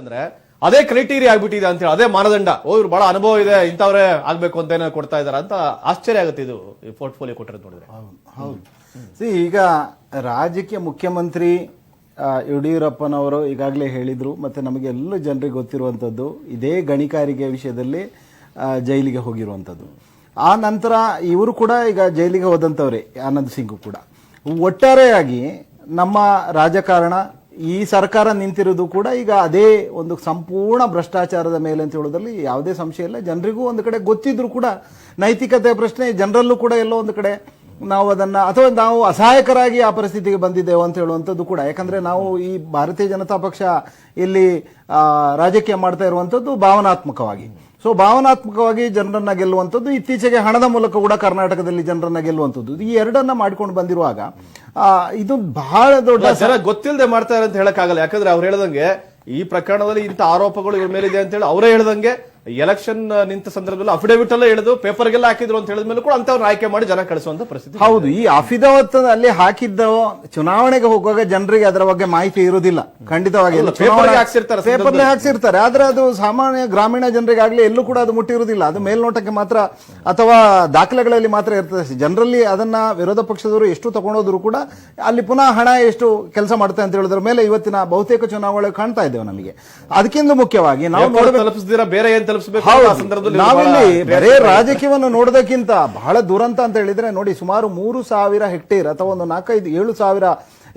ಅಂದ್ರೆ ಅದೇ ಕ್ರೈಟೀರಿಯಾ ಆಗ್ಬಿಟ್ಟಿದೆ ಅಂತ ಹೇಳಿ, ಅದೇ ಮಾನದಂಡ. ಓ, ಇವ್ರು ಬಹಳ ಅನುಭವ ಇದೆ, ಇಂಥವ್ರೆ ಆಗ್ಬೇಕು ಅಂತ ಏನೋ ಕೊಡ್ತಾ ಇದಾರೆ ಅಂತ ಆಶ್ಚರ್ಯ ಆಗುತ್ತೆ ಇದು, ಈ ಪೋರ್ಟ್ಫೋಲಿಯೋ ಕೊಟ್ಟಿರೋದು ನೋಡಿದ್ರೆ. ಹೌದು ಸಿ ಈಗ ರಾಜ್ಯಕ್ಕೆ ಮುಖ್ಯಮಂತ್ರಿ ಯಡಿಯೂರಪ್ಪನವರು ಈಗಾಗಲೇ ಹೇಳಿದರು, ಮತ್ತೆ ನಮಗೆ ಎಲ್ಲ ಜನರಿಗೆ ಗೊತ್ತಿರುವಂಥದ್ದು ಇದೇ ಗಣಿಕಾರಿಕೆ ವಿಷಯದಲ್ಲಿ ಜೈಲಿಗೆ ಹೋಗಿರುವಂಥದ್ದು ಆ ನಂತರ ಇವರು ಕೂಡ ಈಗ ಜೈಲಿಗೆ ಹೋದಂಥವ್ರೆ ಆನಂದ್ ಸಿಂಗ್ ಕೂಡ. ಒಟ್ಟಾರೆಯಾಗಿ ನಮ್ಮ ರಾಜಕಾರಣ ಈ ಸರ್ಕಾರ ನಿಂತಿರೋದು ಕೂಡ ಈಗ ಅದೇ ಒಂದು ಸಂಪೂರ್ಣ ಭ್ರಷ್ಟಾಚಾರದ ಮೇಲೆ ಅಂತ ಹೇಳೋದ್ರಲ್ಲಿ ಯಾವುದೇ ಸಂಶಯ ಇಲ್ಲ. ಜನರಿಗೂ ಒಂದು ಕಡೆ ಗೊತ್ತಿದ್ರು ಕೂಡ ನೈತಿಕತೆ ಪ್ರಶ್ನೆ, ಜನರಲ್ಲೂ ಕೂಡ ಎಲ್ಲೋ ಒಂದು ಕಡೆ ನಾವು ಅದನ್ನ ಅಥವಾ ನಾವು ಅಸಹಾಯಕರಾಗಿ ಆ ಪರಿಸ್ಥಿತಿಗೆ ಬಂದಿದ್ದೇವೆ ಅಂತ ಹೇಳುವಂಥದ್ದು ಕೂಡ. ಯಾಕಂದ್ರೆ ನಾವು ಈ ಭಾರತೀಯ ಜನತಾ ಪಕ್ಷ ಇಲ್ಲಿ ರಾಜಕೀಯ ಮಾಡ್ತಾ ಇರುವಂಥದ್ದು ಭಾವನಾತ್ಮಕವಾಗಿ. ಸೊ ಭಾವನಾತ್ಮಕವಾಗಿ ಜನರನ್ನ ಗೆಲ್ಲುವಂಥದ್ದು ಇತ್ತೀಚೆಗೆ ಹಣದ ಮೂಲಕ ಕೂಡ ಕರ್ನಾಟಕದಲ್ಲಿ ಜನರನ್ನ ಗೆಲ್ಲುವಂಥದ್ದು. ಈ ಎರಡನ್ನ ಮಾಡ್ಕೊಂಡು ಬಂದಿರುವಾಗ ಇದು ಬಹಳ ದೊಡ್ಡ ಜನ ಗೊತ್ತಿಲ್ಲದೆ ಮಾಡ್ತಾರೆ ಅಂತ ಹೇಳಕ್ಕಾಗಲ್ಲ. ಯಾಕಂದ್ರೆ ಅವ್ರು ಹೇಳ್ದಂಗೆ ಈ ಪ್ರಕರಣದಲ್ಲಿ ಇಂಥ ಆರೋಪಗಳು ಇವ್ರ ಮೇಲಿದೆ ಅಂತ ಹೇಳಿ ಅವರೇ ಹೇಳ್ದಂಗೆ ಎಲೆಕ್ಷನ್ ನಿಂತ ಸಂದರ್ಭದಲ್ಲಿ ಅಫಿಡವಿಟ್ ಎಲ್ಲ ಹೇಳಿದ್ರು ಪೇಪರ್ ಪೇಪರ್ಗೆಲ್ಲ ಹಾಕಿದ್ರು ಅಂತ ಹೇಳಿದ್ಮೇಲೆ ಕೂಡ ಅಂತವ್ರನ್ನ ಆಯ್ಕೆ ಮಾಡಿ ಜನ ಕಳಿಸುವಂತ ಪರಿಸ್ಥಿತಿ ಹೌದು ಈ ಅಫಿದಾವತ್ ಅಲ್ಲಿ ಹಾಕಿದ್ದ ಚುನಾವಣೆಗೆ ಹೋಗುವಾಗ ಜನರಿಗೆ ಅದರ ಬಗ್ಗೆ ಮಾಹಿತಿ ಇರುವುದಿಲ್ಲ. ಖಂಡಿತವಾಗಿ ಪೇಪರ್ ಹಾಕ್ಸಿರ್ತಾರೆ ಆದ್ರೆ ಅದು ಸಾಮಾನ್ಯ ಗ್ರಾಮೀಣ ಜನರಿಗಾಗ್ಲಿ ಎಲ್ಲೂ ಕೂಡ ಅದು ಮುಟ್ಟಿರುವುದಿಲ್ಲ. ಅದು ಮೇಲ್ನೋಟಕ್ಕೆ ಮಾತ್ರ ಅಥವಾ ದಾಖಲೆಗಳಲ್ಲಿ ಮಾತ್ರ ಇರ್ತದೆ. ಜನರಲ್ಲಿ ಅದನ್ನ ವಿರೋಧ ಪಕ್ಷದವರು ಎಷ್ಟು ತಗೊಂಡೋದ್ರು ಕೂಡ ಅಲ್ಲಿ ಪುನಃ ಹಣ ಎಷ್ಟು ಕೆಲಸ ಮಾಡುತ್ತೆ ಅಂತ ಹೇಳಿದ್ರ ಮೇಲೆ ಇವತ್ತಿನ ಬಹುತೇಕ ಚುನಾವಣೆ ಕಾಣ್ತಾ ಇದ್ದೇವೆ ನಮಗೆ. ಅದಕ್ಕಿಂತ ಮುಖ್ಯವಾಗಿ ನಾವು ತಲುಪಿಸಿದ್ರೆ? ಬೇರೆ ಏನ್ ತಲುಪಿಸಬೇಕು ನಾವಿಲ್ಲಿ ಬರೇ ರಾಜಕೀಯವನ್ನು ನೋಡೋದಕ್ಕಿಂತ ಬಹಳ ದುರಂತ ಅಂತ ಹೇಳಿದ್ರೆ ನೋಡಿ ಸುಮಾರು ಮೂರು ಸಾವಿರ ಹೆಕ್ಟೇರ್ ಅಥವಾ ಒಂದು ನಾಲ್ಕೈದು ಏಳು ಸಾವಿರ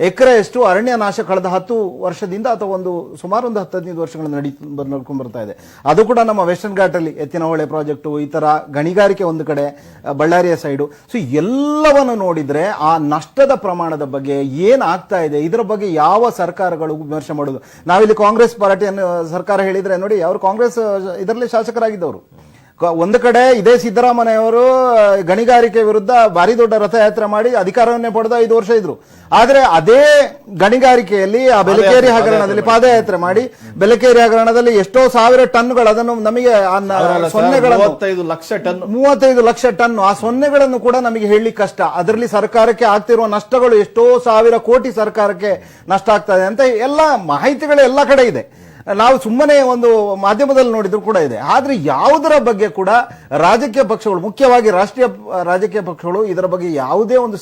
ಎಕರೆಯಷ್ಟು ಅರಣ್ಯ ನಾಶ ಕಳೆದ ಹತ್ತು ವರ್ಷದಿಂದ ಅಥವಾ ಒಂದು ಸುಮಾರು ಒಂದು ಹತ್ತು ಹದಿನೈದು ವರ್ಷಗಳಿಂದ ನಡಿ ನಡ್ಕೊಂಡು ಬರ್ತಾ ಇದೆ. ಅದು ಕೂಡ ನಮ್ಮ ವೆಸ್ಟರ್ನ್ ಘಾಟಲ್ಲಿ ಎತ್ತಿನಹೊಳೆ ಪ್ರಾಜೆಕ್ಟು ಈ ಥರ ಗಣಿಗಾರಿಕೆ ಒಂದು ಕಡೆ ಬಳ್ಳಾರಿಯ ಸೈಡು ಸೊ ಎಲ್ಲವನ್ನು ನೋಡಿದ್ರೆ ಆ ನಷ್ಟದ ಪ್ರಮಾಣದ ಬಗ್ಗೆ ಏನ್ ಆಗ್ತಾ ಇದೆ, ಇದರ ಬಗ್ಗೆ ಯಾವ ಸರ್ಕಾರಗಳು ವಿಮರ್ಶೆ ಮಾಡೋದು? ನಾವಿಲ್ಲಿ ಕಾಂಗ್ರೆಸ್ ಪಾರ್ಟಿಯನ್ನು ಸರ್ಕಾರ ಹೇಳಿದ್ರೆ ನೋಡಿ, ಅವರು ಕಾಂಗ್ರೆಸ್ ಇದರಲ್ಲಿ ಶಾಸಕರಾಗಿದ್ದವರು. ಒಂದು ಕಡೆ ಇದೇ ಸಿದ್ದರಾಮಯ್ಯವರು ಗಣಿಗಾರಿಕೆ ವಿರುದ್ಧ ಭಾರಿ ದೊಡ್ಡ ರಥಯಾತ್ರೆ ಮಾಡಿ ಅಧಿಕಾರವನ್ನೇ ಪಡೆದ ಐದು ವರ್ಷ ಇದ್ರು. ಆದ್ರೆ ಅದೇ ಗಣಿಗಾರಿಕೆಯಲ್ಲಿ ಆ ಬೆಲಕೇರಿ ಹಗರಣದಲ್ಲಿ ಪಾದಯಾತ್ರೆ ಮಾಡಿ. ಬೆಲಕೇರಿ ಹಗರಣದಲ್ಲಿ ಎಷ್ಟೋ ಸಾವಿರ ಟನ್ಗಳು ಅದನ್ನು ನಮಗೆ ಲಕ್ಷ ಟನ್ ಮೂವತ್ತೈದು ಲಕ್ಷ ಟನ್ ಆ ಸೊನ್ನೆಗಳನ್ನು ಕೂಡ ನಮಗೆ ಹೇಳಲಿಕ್ಕೆ ಕಷ್ಟ. ಅದರಲ್ಲಿ ಸರ್ಕಾರಕ್ಕೆ ಆಗ್ತಿರುವ ನಷ್ಟಗಳು ಎಷ್ಟೋ ಸಾವಿರ ಕೋಟಿ ಸರ್ಕಾರಕ್ಕೆ ನಷ್ಟ ಆಗ್ತದೆ ಅಂತ ಎಲ್ಲ ಮಾಹಿತಿಗಳು ಎಲ್ಲ ಕಡೆ ಇದೆ. ನಾವು ಸುಮ್ಮನೆ ಒಂದು ಮಾಧ್ಯಮದಲ್ಲಿ ನೋಡಿದ್ರು ಕೂಡ ಇದೆ. ಆದ್ರೆ ಯಾವುದರ ಬಗ್ಗೆ ಕೂಡ ರಾಜಕೀಯ ಪಕ್ಷಗಳು, ಮುಖ್ಯವಾಗಿ ರಾಷ್ಟ್ರೀಯ ರಾಜಕೀಯ ಪಕ್ಷಗಳು ಇದರ ಬಗ್ಗೆ ಯಾವುದೇ ಒಂದು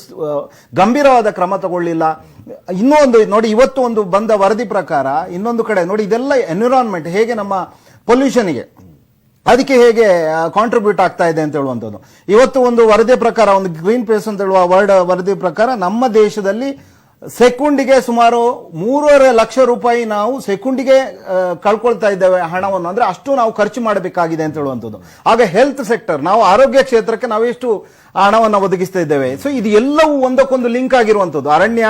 ಗಂಭೀರವಾದ ಕ್ರಮ ತಗೊಳ್ಳಿಲ್ಲ. ಇನ್ನೂ ಒಂದು ನೋಡಿ ಇವತ್ತು ಒಂದು ಬಂದ ವರದಿ ಪ್ರಕಾರ ಇನ್ನೊಂದು ಕಡೆ ನೋಡಿ ಇದೆಲ್ಲ ಎನ್ವಿರಾನ್ಮೆಂಟ್, ಹೇಗೆ ನಮ್ಮ ಪೊಲ್ಯೂಷನ್ಗೆ ಅದಕ್ಕೆ ಹೇಗೆ ಕಾಂಟ್ರಿಬ್ಯೂಟ್ ಆಗ್ತಾ ಇದೆ ಅಂತ ಹೇಳುವಂಥದ್ದು. ಇವತ್ತು ಒಂದು ವರದಿ ಪ್ರಕಾರ, ಒಂದು ಗ್ರೀನ್ ಪೇಸ್ ಅಂತ ಹೇಳುವ ವರ್ಡ್ ವರದಿ ಪ್ರಕಾರ ನಮ್ಮ ದೇಶದಲ್ಲಿ ಸೆಕೆಂಡಿಗೆ ಸುಮಾರು ಮೂರುವರೆ ಲಕ್ಷ ರೂಪಾಯಿ ನಾವು ಸೆಕೆಂಡಿಗೆ ಕಳ್ಕೊಳ್ತಾ ಇದ್ದೇವೆ ಹಣವನ್ನು. ಅಂದ್ರೆ ಅಷ್ಟು ನಾವು ಖರ್ಚು ಮಾಡಬೇಕಾಗಿದೆ ಅಂತ ಹೇಳುವಂಥದ್ದು. ಆಗ ಹೆಲ್ತ್ ಸೆಕ್ಟರ್ ನಾವು ಆರೋಗ್ಯ ಕ್ಷೇತ್ರಕ್ಕೆ ನಾವು ಎಷ್ಟು ಹಣವನ್ನು ಒದಗಿಸ್ತಾ ಇದ್ದೇವೆ. ಸೊ ಇದು ಎಲ್ಲವೂ ಒಂದಕ್ಕೊಂದು ಲಿಂಕ್ ಆಗಿರುವಂಥದ್ದು. ಅರಣ್ಯ,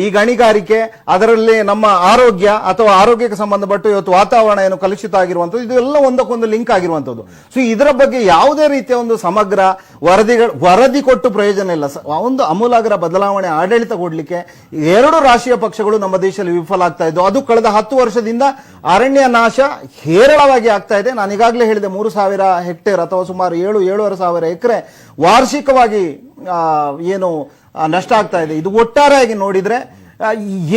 ಈ ಗಣಿಗಾರಿಕೆ, ಅದರಲ್ಲಿ ನಮ್ಮ ಆರೋಗ್ಯ ಅಥವಾ ಆರೋಗ್ಯಕ್ಕೆ ಸಂಬಂಧಪಟ್ಟು ಇವತ್ತು ವಾತಾವರಣ ಏನು ಕಲುಷಿತ ಆಗಿರುವಂಥದ್ದು ಇದೆಲ್ಲ ಒಂದಕ್ಕೊಂದು ಲಿಂಕ್ ಆಗಿರುವಂಥದ್ದು. ಸೊ ಇದರ ಬಗ್ಗೆ ಯಾವುದೇ ರೀತಿಯ ಒಂದು ಸಮಗ್ರ ವರದಿಗಳು, ವರದಿ ಕೊಟ್ಟು ಪ್ರಯೋಜನ ಇಲ್ಲ. ಒಂದು ಅಮೂಲಾಗ್ರ ಬದಲಾವಣೆ ಆಡಳಿತ ಕೊಡ್ಲಿಕ್ಕೆ ಎರಡು ರಾಷ್ಟ್ರೀಯ ಪಕ್ಷಗಳು ನಮ್ಮ ದೇಶದಲ್ಲಿ ವಿಫಲ ಆಗ್ತಾ ಇದ್ದು, ಅದು ಕಳೆದ ಹತ್ತು ವರ್ಷದಿಂದ ಅರಣ್ಯ ನಾಶ ಹೇರಳವಾಗಿ ಆಗ್ತಾ ಇದೆ. ನಾನು ಈಗಾಗಲೇ ಹೇಳಿದೆ, ಮೂರು ಸಾವಿರ ಹೆಕ್ಟೇರ್ ಅಥವಾ ಸುಮಾರು ಏಳು, ಏಳುವರೆ ಸಾವಿರ ಎಕರೆ ವಾರ್ಷಿಕವಾಗಿ ಏನು ನಷ್ಟ ಆಗ್ತಾ ಇದೆ. ಇದು ಒಟ್ಟಾರೆಯಾಗಿ ನೋಡಿದ್ರೆ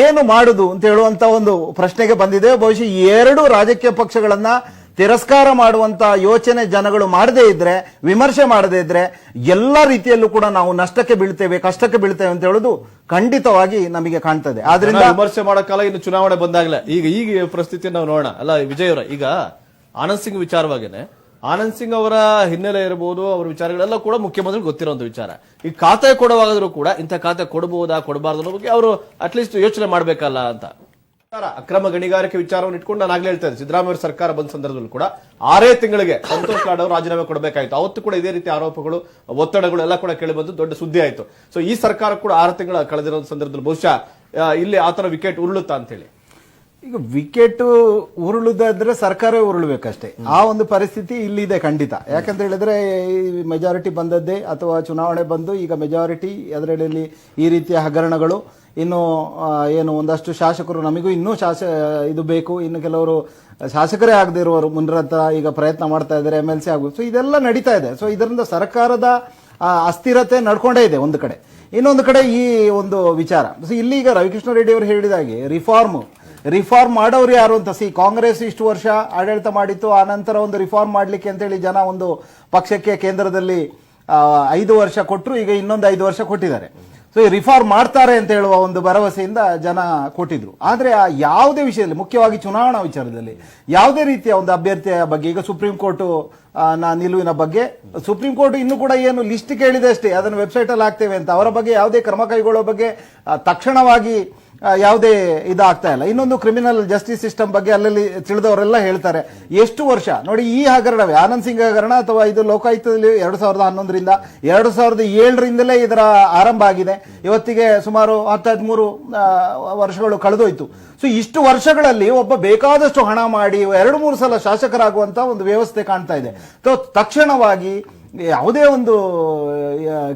ಏನು ಮಾಡುದು ಅಂತ ಹೇಳುವಂತ ಒಂದು ಪ್ರಶ್ನೆಗೆ ಬಂದಿದೆ. ಬಹುಶಃ ಎರಡು ರಾಜಕೀಯ ಪಕ್ಷಗಳನ್ನ ತಿರಸ್ಕಾರ ಮಾಡುವಂತ ಯೋಚನೆ ಜನಗಳು ಮಾಡದೇ ಇದ್ರೆ, ವಿಮರ್ಶೆ ಮಾಡದೇ ಇದ್ರೆ, ಎಲ್ಲ ರೀತಿಯಲ್ಲೂ ಕೂಡ ನಾವು ನಷ್ಟಕ್ಕೆ ಬೀಳ್ತೇವೆ, ಕಷ್ಟಕ್ಕೆ ಬೀಳ್ತೇವೆ ಅಂತ ಹೇಳುದು ಖಂಡಿತವಾಗಿ ನಮಗೆ ಕಾಣ್ತದೆ. ಆದ್ರಿಂದ ವಿಮರ್ಶೆ ಮಾಡಕ್ಕಲ್ಲ ಇನ್ನು ಚುನಾವಣೆ ಬಂದಾಗಲೇ. ಈಗ ಈಗ ಪರಿಸ್ಥಿತಿಯನ್ನು ನಾವು ನೋಡೋಣ. ಅಲ್ಲ, ವಿಜಯ್ ಅವರ, ಈಗ ಆನಂದ್ ಸಿಂಗ್ ವಿಚಾರವಾಗೇನೆ. ಆನಂದ್ ಸಿಂಗ್ ಅವರ ಹಿನ್ನೆಲೆ ಇರಬಹುದು ಅವರ ವಿಚಾರಗಳೆಲ್ಲ ಕೂಡ ಮುಖ್ಯಮಂತ್ರಿ ಗೊತ್ತಿರುವಂತ ವಿಚಾರ. ಈ ಖಾತೆ ಕೊಡುವಾಗಾದ್ರೂ ಕೂಡ ಇಂಥ ಖಾತೆ ಕೊಡಬಹುದಾ ಕೊಡಬಾರ್ದು ಬಗ್ಗೆ ಅವರು ಅಟ್ಲೀಸ್ಟ್ ಯೋಚನೆ ಮಾಡ್ಬೇಕಲ್ಲ ಅಂತ. ಅಕ್ರಮ ಗಣಿಗಾರಿಕೆ ವಿಚಾರವನ್ನು ಇಟ್ಕೊಂಡು ನಾನು ಆಗ್ಲೇ ಹೇಳ್ತಾ ಇದ್ದೆ ಸಿದ್ದರಾಮಯ್ಯ ಸರ್ಕಾರ ಬಂದ ಸಂದರ್ಭದಲ್ಲಿ ಕೂಡ ಆರೇ ತಿಂಗಳಿಗೆ ಸಂತೋಷ್ ಲಾಡ್ ಅವರು ರಾಜೀನಾಮೆ ಕೊಡಬೇಕಾಯ್ತು. ಅವತ್ತು ಕೂಡ ಇದೇ ರೀತಿ ಆರೋಪಗಳು, ಒತ್ತಡಗಳು ಎಲ್ಲ ಕೂಡ ಕೇಳಿ ಬಂದು ದೊಡ್ಡ ಸುದ್ದಿ ಆಯಿತು. ಸೊ ಈ ಸರ್ಕಾರ ಕೂಡ ಆರು ತಿಂಗಳ ಕಳೆದಿರೋ ಸಂದರ್ಭದಲ್ಲಿ ಬಹುಶಃ ಇಲ್ಲಿ ಆತರ ವಿಕೆಟ್ ಉರುಳುತ್ತಾ ಅಂತ ಹೇಳಿ ಈಗ ವಿಕೆಟ್ ಉರುಳುದಾದ್ರೆ ಸರ್ಕಾರ ಉರುಳಬೇಕಷ್ಟೇ. ಆ ಒಂದು ಪರಿಸ್ಥಿತಿ ಇಲ್ಲಿದೆ ಖಂಡಿತ. ಯಾಕಂತ ಹೇಳಿದ್ರೆ ಮೆಜಾರಿಟಿ ಬಂದದ್ದೇ ಅಥವಾ ಚುನಾವಣೆ ಬಂದು ಈಗ ಮೆಜಾರಿಟಿ ಅದರಲ್ಲಿ ಈ ರೀತಿಯ ಹಗರಣಗಳು ಇನ್ನು ಏನು, ಒಂದಷ್ಟು ಶಾಸಕರು ನಮಗೂ ಇನ್ನೂ ಶಾಸ, ಇದು ಬೇಕು. ಇನ್ನು ಕೆಲವರು ಶಾಸಕರೇ ಆಗದೆ ಇರುವವರು ಮುನ್ರತ ಈಗ ಪ್ರಯತ್ನ ಮಾಡ್ತಾ ಇದ್ದಾರೆ ಎಂ ಎಲ್ ಸಿ ಆಗಬೇಕು ಸೊ ಇದೆಲ್ಲ ನಡೀತಾ ಇದೆ. ಸೊ ಇದರಿಂದ ಸರ್ಕಾರದ ಅಸ್ಥಿರತೆ ನಡ್ಕೊಂಡೇ ಇದೆ ಒಂದು ಕಡೆ. ಇನ್ನೊಂದು ಕಡೆ ಈ ಒಂದು ವಿಚಾರ. ಸೊ ಇಲ್ಲಿ ಈಗ ರವಿಕೃಷ್ಣ ರೆಡ್ಡಿ ಅವರು ಹೇಳಿದಾಗೆ ರಿಫಾರ್ಮ್ ರಿಫಾರ್ಮ್ ಮಾಡೋರು ಯಾರು ಅಂತ ಸಿ, ಕಾಂಗ್ರೆಸ್ ಇಷ್ಟು ವರ್ಷ ಆಡಳಿತ ಮಾಡಿತ್ತು, ಆ ನಂತರ ಒಂದು ರಿಫಾರ್ಮ್ ಮಾಡಲಿಕ್ಕೆ ಅಂತೇಳಿ ಜನ ಒಂದು ಪಕ್ಷಕ್ಕೆ ಕೇಂದ್ರದಲ್ಲಿ ಐದು ವರ್ಷ ಕೊಟ್ಟರು ಈಗ ಇನ್ನೊಂದು ಐದು ವರ್ಷ ಕೊಟ್ಟಿದ್ದಾರೆ. ಸೊ ಈ ರಿಫಾರ್ಮ್ ಮಾಡ್ತಾರೆ ಅಂತ ಹೇಳುವ ಒಂದು ಭರವಸೆಯಿಂದ ಜನ ಕೊಟ್ಟಿದ್ರು. ಆದರೆ ಆ ಯಾವುದೇ ವಿಷಯದಲ್ಲಿ, ಮುಖ್ಯವಾಗಿ ಚುನಾವಣಾ ವಿಚಾರದಲ್ಲಿ, ಯಾವುದೇ ರೀತಿಯ ಒಂದು ಅಭ್ಯರ್ಥಿಯ ಬಗ್ಗೆ, ಈಗ ಸುಪ್ರೀಂ ಕೋರ್ಟ್ನ ನಿಲುವಿನ ಬಗ್ಗೆ ಸುಪ್ರೀಂ ಕೋರ್ಟ್ ಇನ್ನು ಕೂಡ ಏನು ಲಿಸ್ಟ್ ಕೇಳಿದೆ ಅಷ್ಟೇ. ಅದನ್ನು ವೆಬ್ಸೈಟ್ ಅಲ್ಲಿ ಹಾಕ್ತೇವೆ ಅಂತ. ಅವರ ಬಗ್ಗೆ ಯಾವುದೇ ಕ್ರಮ ಕೈಗೊಳ್ಳೋ ಬಗ್ಗೆ ತಕ್ಷಣವಾಗಿ ಯಾವುದೇ ಇದಾಗ್ತಾ ಇಲ್ಲ. ಇನ್ನೊಂದು ಕ್ರಿಮಿನಲ್ ಜಸ್ಟಿಸ್ ಸಿಸ್ಟಮ್ ಬಗ್ಗೆ ಅಲ್ಲಲ್ಲಿ ತಿಳಿದವರೆಲ್ಲ ಹೇಳ್ತಾರೆ, ಎಷ್ಟು ವರ್ಷ? ನೋಡಿ, ಈ ಹಗರಣವೇ, ಆನಂದ್ ಸಿಂಗ್ ಹಗರಣ ಅಥವಾ ಇದು ಲೋಕಾಯುಕ್ತದಲ್ಲಿ ಎರಡು ಸಾವಿರದ ಹನ್ನೊಂದರಿಂದ, ಎರಡು ಸಾವಿರದ ಏಳರಿಂದಲೇ ಇದರ ಆರಂಭ ಆಗಿದೆ. ಇವತ್ತಿಗೆ ಸುಮಾರು ಹತ್ತೈದ್ಮೂರು ವರ್ಷಗಳು ಕಳೆದೋಯ್ತು. ಸೊ ಇಷ್ಟು ವರ್ಷಗಳಲ್ಲಿ ಒಬ್ಬ ಬೇಕಾದಷ್ಟು ಹಣ ಮಾಡಿ, ಎರಡು ಮೂರು ಸಲ ಶಾಸಕರಾಗುವಂತ ಒಂದು ವ್ಯವಸ್ಥೆ ಕಾಣ್ತಾ ಇದೆ. ಸೊ ತಕ್ಷಣವಾಗಿ ಯಾವುದೇ ಒಂದು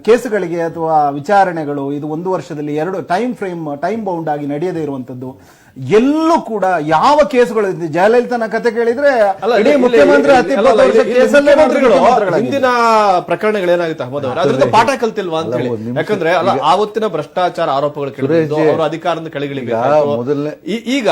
ಕೇಸುಗಳಿಗೆ ಅಥವಾ ವಿಚಾರಣೆಗಳು ಇದು ಒಂದು ವರ್ಷದಲ್ಲಿ ಎರಡು ಟೈಮ್ ಫ್ರೇಮ್ ಟೈಮ್ ಬೌಂಡ್ ಆಗಿ ನಡೆಯದೇ ಇರುವಂತದ್ದು ಎಲ್ಲೂ ಕೂಡ ಯಾವ ಕೇಸುಗಳು? ಜಯಲಲಿತನ ಕತೆ ಕೇಳಿದ್ರೆ ಹಿಂದಿನ ಪ್ರಕರಣಗಳು ಪ್ರಕರಣಗಳೇನಾಗುತ್ತೆ ಅಹಮದ್ ಅವರ? ಅದರಿಂದ ಪಾಠ ಕಲ್ತಿಲ್ವಾ ಅಂತ ಹೇಳಿ. ಯಾಕಂದ್ರೆ ಅಲ್ಲ ಆವತ್ತಿನ ಭ್ರಷ್ಟಾಚಾರ ಆರೋಪಗಳು ಅವರ ಅಧಿಕಾರದ ಕೆಳಗಿಳಿಬೇಕು. ಈಗ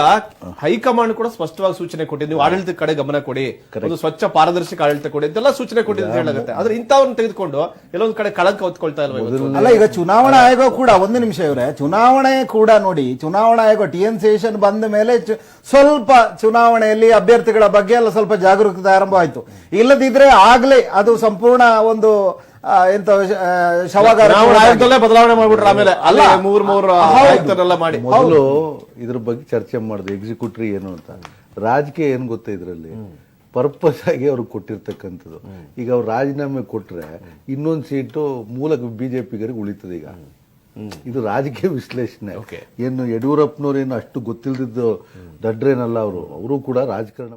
ಹೈಕಮಾಂಡ್ ಕೂಡ ಸ್ಪಷ್ಟವಾಗಿ ಸೂಚನೆ ಕೊಟ್ಟಿದ್ದು ನೀವು ಆಡಳಿತ ಕಡೆ ಗಮನ ಕೊಡಿ. ಒಂದು ಸ್ವಚ್ಛ ಪಾರದರ್ಶಕ ಆಡಳಿತ ಕೊಡಿ ಅಂತೆಲ್ಲ ಸೂಚನೆ ಕೊಟ್ಟಿದ್ದು ಅಂತ ಹೇಳಾಗುತ್ತೆ ಆದ್ರೆ ಇಂಥವ್ರನ್ನ ತೆಗೆದುಕೊಂಡು ಎಲ್ಲೊಂದು ಕಡೆ ಕಳಂಕ ಹೊತ್ಕೊಳ್ತಾ ಇಲ್ವಾ ಇವತ್ತು? ಅಲ್ಲ ಈಗ ಚುನಾವಣಾ ಆಯೋಗ ಕೂಡ ಒಂದು ನಿಮಿಷ ಇವ್ರೆ. ಚುನಾವಣೆ ಕೂಡ ನೋಡಿ ಚುನಾವಣಾ ಆಯೋಗ ಟಿ ಎನ್ ಸೇಷನ್ ಬಂದ ಮೇಲೆ ಚು- ಸ್ವಲ್ಪ ಚುನಾವಣೆಯಲ್ಲಿ ಅಭ್ಯರ್ಥಿಗಳ ಬಗ್ಗೆ ಎಲ್ಲ ಸ್ವಲ್ಪ ಜಾಗರೂಕತೆ ಆರಂಭ ಆಯ್ತು ಇಲ್ಲದಿದ್ರೆ ಆಗ್ಲೇ ಅದು ಸಂಪೂರ್ಣ ಒಂದು ಆ, ಎಂತ ಆ, ಶವಾಗಾರ ಚುನಾವಣಾ ಆಯೋಗದಲ್ಲೇ ಬದಲಾವಣೆ ಮಾಡ್ಬಿಟ್ರೆ ಆಮೇಲೆ ಅಲ್ಲ ಅಲ್ಲ. ಮೂರ್ ಮೂರ್ ಹೌದು. ಆಯುಕ್ತರೆಲ್ಲ ಮಾಡಿ. ಮೊದಲು ಇದ್ರ ಬಗ್ಗೆ ಚರ್ಚೆ ಮಾಡುದು ಎಕ್ಸಿಕ್ಯೂಟ್ರಿ ಏನು ಅಂತ. ರಾಜಕೀಯ ಏನ್ ಗೊತ್ತೆ ಇದ್ರಲ್ಲಿ? ಪರ್ಪಸ್ ಆಗಿ ಅವ್ರಿಗೆ ಕೊಟ್ಟಿರ್ತಕ್ಕಂಥದ್ದು. ಈಗ ಅವ್ರು ರಾಜೀನಾಮೆ ಕೊಟ್ರೆ ಇನ್ನೊಂದು ಸೀಟು ಜೆ ಪಿಗರಿಗೆ ಉಳಿತದೆ ಈಗ. ಇದು ರಾಜಕೀಯ ವಿಶ್ಲೇಷಣೆ. ಏನು ಯಡಿಯೂರಪ್ಪನವ್ರು ಏನು ಅಷ್ಟು ಗೊತ್ತಿಲ್ದಿದ್ದು ದಡ್ರೇನಲ್ಲ ಅವರು ಅವರು ಕೂಡ ರಾಜಕಾರಣ